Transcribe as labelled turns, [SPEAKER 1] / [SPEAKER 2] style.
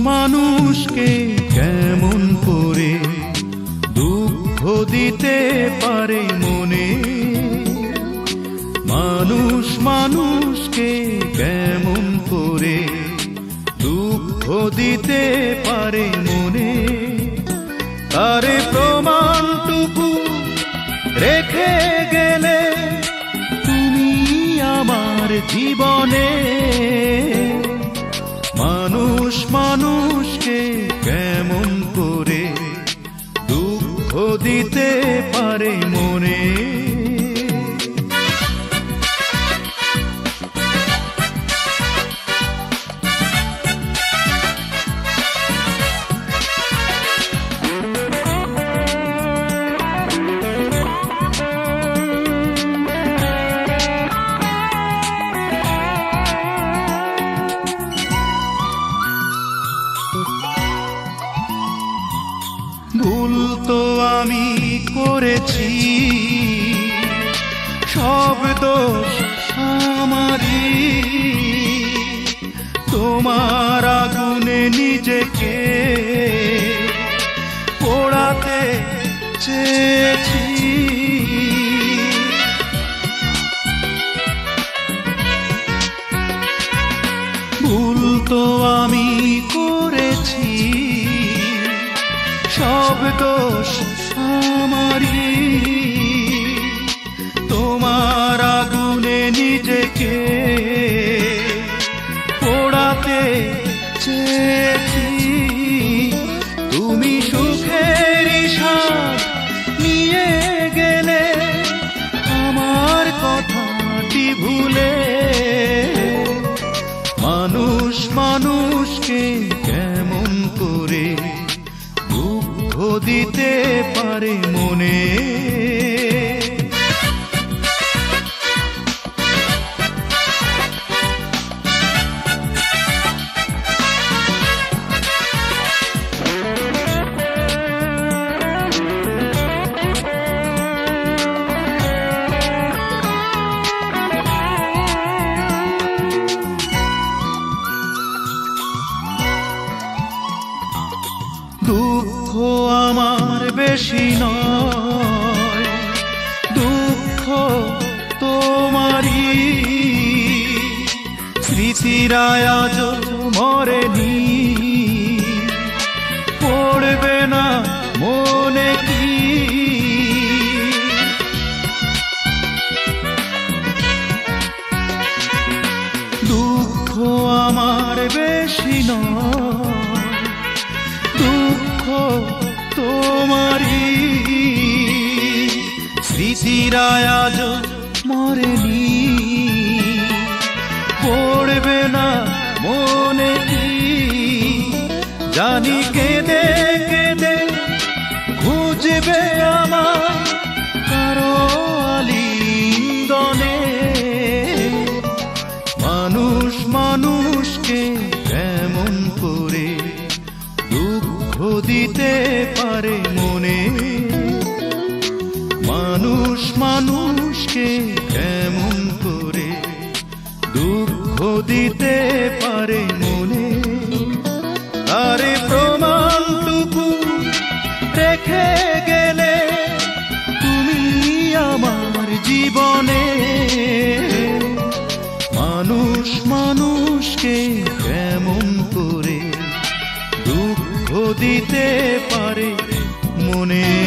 [SPEAKER 1] মানুষকে কেমন করে দুঃখ দিতে পারে মনে? মানুষ মানুষকে কেমন করে দুঃখ দিতে পারে মনে? তারে প্রমাণটুকু রেখে গেলে তুমি আমার জীবনে মানুষকে কেমন করে দুঃখ দিতে পারে মনে? আমি করেছি। সব দোষ আমারই। তোমার আগুনে নিজেকে পোড়াতে চেয়েছি। ভুল তো আমি করেছি। সব দোষ আমারই তোমার আগুনে নিজেকে পোড়াতে চেয়েছি। তুমি সুখের নিয়ে গেলে আমার কথাটি ভুলে মানুষ মানুষকে কেমন করে দুঃখ দিতে পারে আমার বেশি নয়। দুঃখ তোমারই। স্মৃতিরা আজ মরেনি। পড়বে না মনে কি? দুঃখ আমার বেশি নয়। দুঃখ তোমারই স্মৃতিরা আজ মরেনি। পড়বে না মনে জানি কেঁদে কেঁদে খুঁজবে আমার দিতে পারে মনে। মানুষ মানুষকে কেমন করে দুঃখ দিতে পারে মনে। দিতে পারে মনে